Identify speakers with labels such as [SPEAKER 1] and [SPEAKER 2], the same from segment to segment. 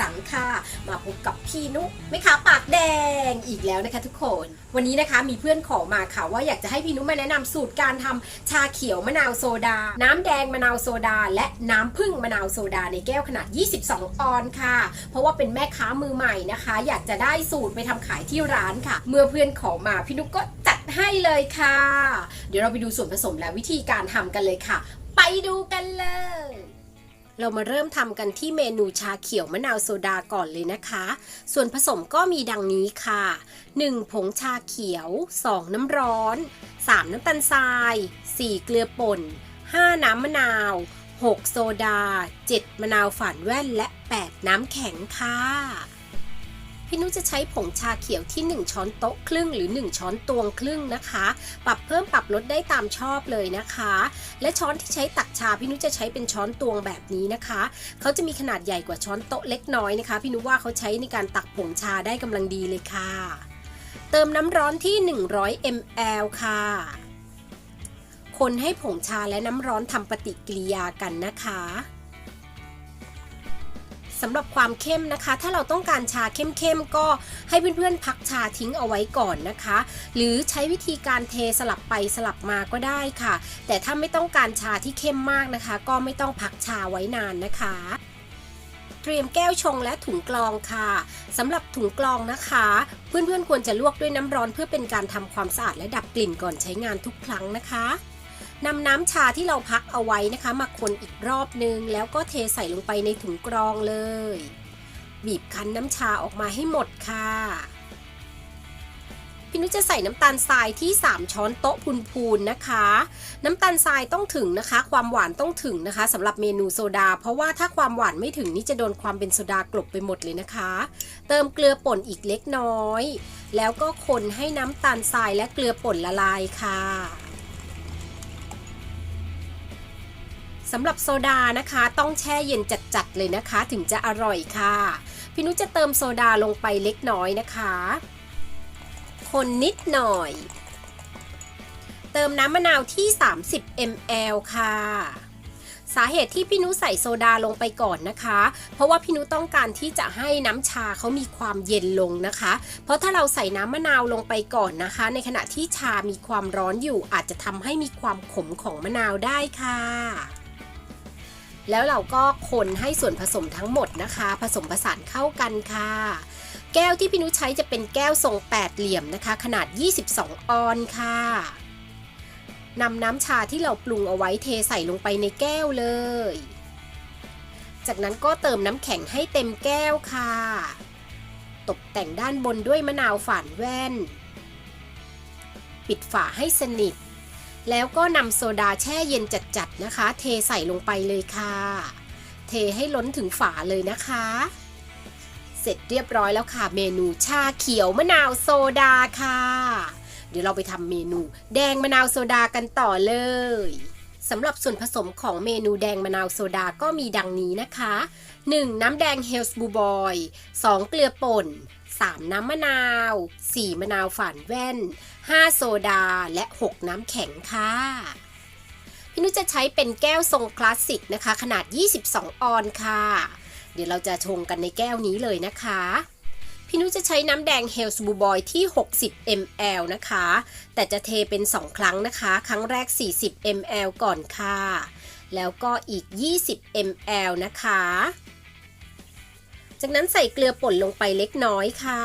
[SPEAKER 1] สังค่ะ มาพบกับพี่นุแม่ค้าปากแดงอีกแล้วนะคะทุกคน วันนี้นะคะมีเพื่อนขอมาค่ะว่าอยากจะให้พี่นุมาแนะนำสูตรการทำชาเขียวมะนาวโซดา น้ำแดงมะนาวโซดา และน้ำผึ้งมะนาวโซดาในแก้วขนาด 22 ออนซ์ค่ะ เพราะว่าเป็นแม่ค้ามือใหม่นะคะ อยากจะได้สูตรไปทำขายที่ร้านค่ะ เมื่อเพื่อนขอมาพี่นุก็จัดให้เลยค่ะ เดี๋ยวเราไปดูส่วนผสมและวิธีการทำกันเลยค่ะ ไปดูกันเลย เรามาเริ่มทำกันที่เมนูชาเขียวมะนาวโซดาก่อนเลยนะคะ ส่วนผสมก็มีดังนี้ค่ะ 1. ผงชาเขียว 2. น้ำร้อน 3. น้ำตาลทราย 4. เกลือป่น 5. น้ำมะนาว 6. โซดา 7. มะนาวฝานแว่นและ 8. น้ำแข็งค่ะ พี่นุจะใช้ผงชาเขียวที่ 1 ช้อนโต๊ะครึ่งหรือ 1 ช้อนตวงครึ่งนะคะ ปรับเพิ่มปรับลดได้ตามชอบเลยนะคะ และช้อนที่ใช้ตักชาพี่นุจะใช้เป็นช้อนตวงแบบนี้นะคะเขาจะมีขนาดใหญ่กว่าช้อนโต๊ะเล็กน้อยนะคะ พี่นุว่าเขาใช้ในการตักผงชาได้กำลังดีเลยค่ะ เติมน้ำร้อนที่ 100 ml ค่ะคนให้ผงชาและน้ำร้อนทำปฏิกิริยากันนะคะ สำหรับความเข้มนะคะ ถ้าเราต้องการชาเข้มๆก็ให้เพื่อนๆพักชาทิ้งเอาไว้ก่อนนะคะ หรือใช้วิธีการเทสลับไปสลับมาก็ได้ค่ะ แต่ถ้าไม่ต้องการชาที่เข้มมากนะคะ ก็ไม่ต้องพักชาไว้นานนะคะเตรียมแก้วชงและถุงกรองค่ะสำหรับถุงกรองนะคะ เพื่อนๆควรจะลวกด้วยน้ำร้อนเพื่อเป็นการทำความสะอาดและดับกลิ่นก่อนใช้งานทุกครั้งนะคะ นำน้ำชาที่เราพักเอาไว้นะคะมาคนอีกรอบนึง แล้วก็เทใส่ลงไปในถุงกรองเลย บีบคั้นน้ำชาออกมาให้หมดค่ะ พี่นุชจะใส่น้ำตาลทรายที่ 3 ช้อนโต๊ะพูนๆนะคะ น้ำตาลทรายต้องถึงนะคะ ความหวานต้องถึงนะคะสำหรับเมนูโซดา เพราะว่าถ้าความหวานไม่ถึงนี่จะโดนความเป็นโซดากลบไปหมดเลยนะคะ เติมเกลือป่นอีกเล็กน้อย แล้วก็คนให้น้ำตาลทรายและเกลือป่นละลายค่ะ สำหรับโซดานะคะ ต้องแช่เย็นจัดๆเลยนะคะ ถึงจะอร่อยค่ะ พี่นุจะเติมโซดาลงไปเล็กน้อยนะคะ คนนิดหน่อย เติมน้ำมะนาวที่ 30 ml ค่ะสาเหตุที่พี่นุใส่โซดาลงไปก่อนนะคะ เพราะว่าพี่นุต้องการที่จะให้น้ำชาเขามีความเย็นลงนะคะ เพราะถ้าเราใส่น้ำมะนาวลงไปก่อนนะคะ ในขณะที่ชามีความร้อนอยู่อาจจะทำให้มีความขมของมะนาวได้ค่ะ แล้วเราก็คนให้ส่วนผสมทั้งหมดนะคะ ผสมผสานเข้ากันค่ะ แก้วที่พี่นุชใช้จะเป็นแก้วทรงแปดเหลี่ยมนะคะ ขนาด 22 ออนซ์ค่ะนำน้ำชาที่เราปรุงเอาไว้เทใส่ลงไปในแก้วเลย จากนั้นก็เติมน้ำแข็งให้เต็มแก้วค่ะ ตกแต่งด้านบนด้วยมะนาวฝานแว่น ปิดฝาให้สนิท แล้วก็นำโซดาแช่เย็นจัดๆนะคะ เทใส่ลงไปเลยค่ะ เทให้ล้นถึงฝาเลยนะคะ เสร็จเรียบร้อยแล้วค่ะ เมนูชาเขียวมะนาวโซดาค่ะ เดี๋ยวเราไปทำเมนูแดงมะนาวโซดากันต่อเลยสำหรับส่วนผสมของเมนูแดงมะนาวโซดาก็มีดังนี้นะคะ 1. น้ำแดงเฮลส์บูบอย 2. เกลือป่น 3. น้ำมะนาว 4. มะนาวฝานแว่น 5. โซดาและ 6 น้ำแข็งค่ะพี่นุชจะใช้เป็นแก้วทรงคลาสสิกนะคะ ขนาด 22 ออนซ์ค่ะ เดี๋ยวเราจะชงกันในแก้วนี้เลยนะคะพี่นุจะใช้น้ำแดงเฮลส์บูบอยที่ 60 ml นะคะ แต่จะเทเป็น 2 ครั้งนะคะ ครั้งแรก 40 ml ก่อนค่ะ แล้วก็อีก 20 ml นะคะ จากนั้นใส่เกลือป่นลงไปเล็กน้อยค่ะ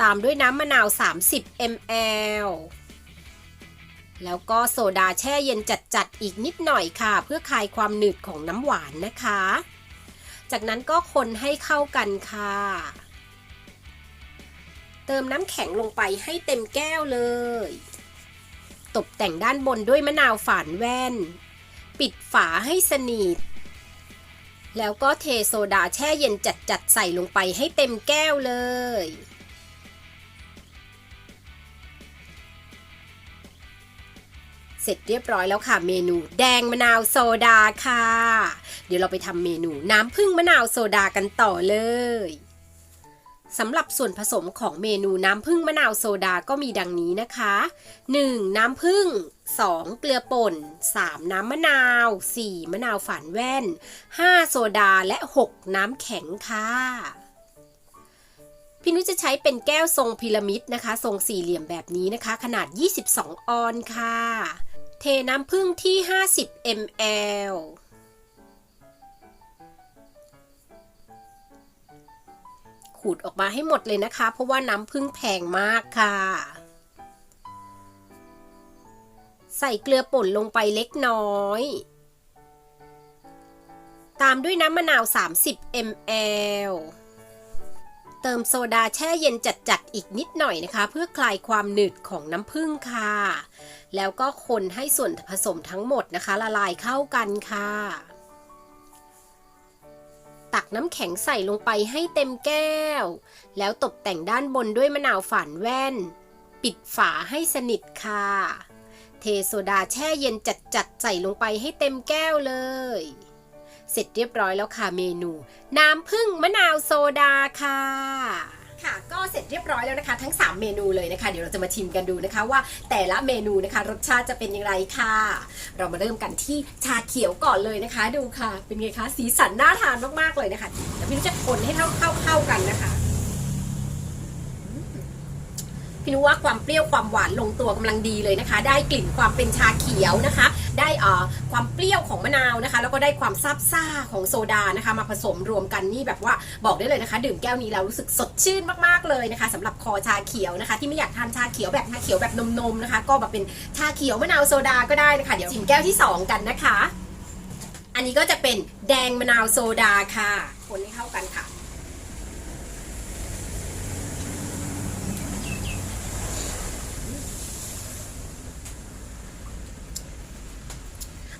[SPEAKER 1] ตามด้วยน้ำมะนาว 30 ml แล้วก็โซดาแช่เย็นจัดๆอีกนิดหน่อยค่ะ เพื่อคลายความหนืดของน้ำหวานนะคะ จากนั้นก็คนให้เข้ากันค่ะ เติมน้ำแข็งลงไปให้เต็มแก้วเลย ตกแต่งด้านบนด้วยมะนาวฝานแว่น ปิดฝาให้สนิท แล้วก็เทโซดาแช่เย็นจัดๆใส่ลงไปให้เต็มแก้วเลย เสร็จเรียบร้อยแล้วค่ะเมนูแดงมะนาวโซดาค่ะ เดี๋ยวเราไปทำเมนูน้ำผึ้งมะนาวโซดากันต่อเลย สำหรับส่วนผสมของเมนูน้ำผึ้งมะนาวโซดาก็มีดังนี้นะคะ 1. น้ำผึ้ง 2. เกลือป่น 3. น้ำมะนาว 4. มะนาวฝานแว่น 5. โซดาและ 6. น้ำแข็งค่ะพี่นุจะใช้เป็นแก้วทรงพีระมิดนะคะ ทรงสี่เหลี่ยมแบบนี้นะคะ ขนาด 22 ออนค่ะ เทน้ำผึ้งที่ 50 ml ขูดออกมาให้หมดเลยนะคะ เพราะว่าน้ำผึ้งแพงมากค่ะ ใส่เกลือป่นลงไปเล็กน้อย ตามด้วยน้ำมะนาว 30 ml เติมโซดาแช่เย็นจัดๆ อีกนิดหน่อยนะคะ เพื่อคลายความหนืดของน้ำผึ้งค่ะ แล้วก็คนให้ส่วนผสมทั้งหมดนะคะ ละลายเข้ากันค่ะ ตักน้ำแข็งใส่ลงไปให้เต็มแก้ว แล้วตกแต่งด้านบนด้วยมะนาวฝานแว่น ปิดฝาให้สนิทค่ะ เทโซดาแช่เย็นจัดๆใส่ลงไปให้เต็มแก้วเลย เสร็จเรียบร้อยแล้วค่ะเมนู น้ำผึ้งมะนาวโซดาค่ะ ค่ะก็เสร็จเรียบร้อยแล้วนะคะ ทั้ง 3 เมนูเลยนะคะ เดี๋ยวเราจะมาชิมกันดูนะคะว่าแต่ละเมนูนะคะ รสชาติจะเป็นอย่างไรค่ะ เรามาเริ่มกันที่ชาเขียวก่อนเลยนะคะ ดูค่ะ เป็นไงคะสีสันน่าทานมากๆเลยนะคะเดี๋ยวพี่นุชจะคนให้เข้าเข้าเข้ากันนะคะอืม พี่นุชว่าความเปรี้ยวความหวานลงตัวกำลังดีเลยนะคะ ได้กลิ่นความเป็นชาเขียวนะคะ ได้เอ่อความเปรี้ยวของมะนาวนะคะ แล้วก็ได้ความซาบซ่าของโซดานะคะ มาผสมรวมกันนี่แบบว่าบอกได้เลยนะคะ ดื่มแก้วนี้แล้วรู้สึกสดชื่นมากๆเลยนะคะสำหรับคอชาเขียวนะคะ ที่ไม่อยากทานชาเขียวแบบชาเขียวแบบนมๆนะคะ ก็มาเป็นชาเขียวมะนาวโซดาก็ได้นะคะเดี๋ยวชิมแก้วที่สองกันนะคะ อันนี้ก็จะเป็นแดงมะนาวโซดาค่ะ คนให้เข้ากันค่ะ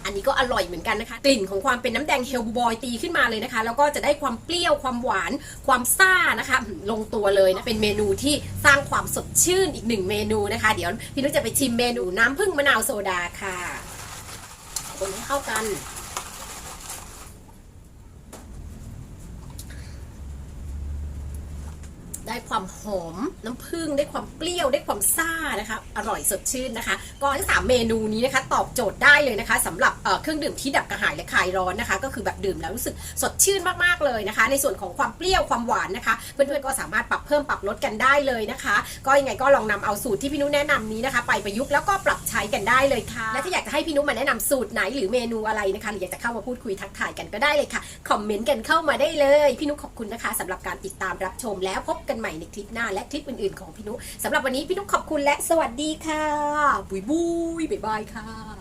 [SPEAKER 1] อันนี้ก็อร่อยเหมือนกันนะคะ กลิ่นของความเป็นน้ำแดงเฮลบูบอยตีขึ้นมาเลยนะคะ แล้วก็จะได้ความเปรี้ยวความหวาน ความซ่านะคะลงตัวเลยนะ เป็นเมนูที่สร้างความสดชื่นอีกหนึ่งเมนูนะคะ เดี๋ยวพี่นุ้ยจะไปชิมเมนูน้ำผึ้งมะนาวโซดาค่ะคนให้เข้ากัน ได้ความ หอมน้ำผึ้งได้ความเปรี้ยวได้ความซ่านะคะ อร่อยสดชื่นนะคะ ก็ทั้งสามเมนูนี้นะคะ ตอบโจทย์ได้เลยนะคะสำหรับเเครื่องดื่มที่ดับกระหายและคลายร้อนนะคะ ก็คือแบบดื่มแล้วรู้สึกสดชื่นมากๆเลยนะคะ ในส่วนของความเปรี้ยวความหวานนะคะ เพื่อนๆก็สามารถปรับเพิ่มปรับลดกันได้เลยนะคะ ก็ยังไงก็ลองนำเอาสูตรที่พี่นุแนะนำนี้นะคะ ไปประยุกต์แล้วก็ปรับใช้กันได้เลยค่ะ และถ้าอยากจะให้พี่นุมาแนะนำสูตรไหนหรือเมนูอะไรนะคะหรืออยากจะเข้ามาพูดคุยทักทายกันก็ได้เลยค่ะคอมเมนต์กันเข้ามาได้เลย พี่นุขอบคุณนะคะสำหรับการติดตามรับชมแล้วพบกันใหม่ในคลิปหน้าและคลิปอื่นๆของพี่นุสำหรับวันนี้พี่นุขอบคุณและสวัสดีค่ะ บุยบุยบ๊ายบายค่ะ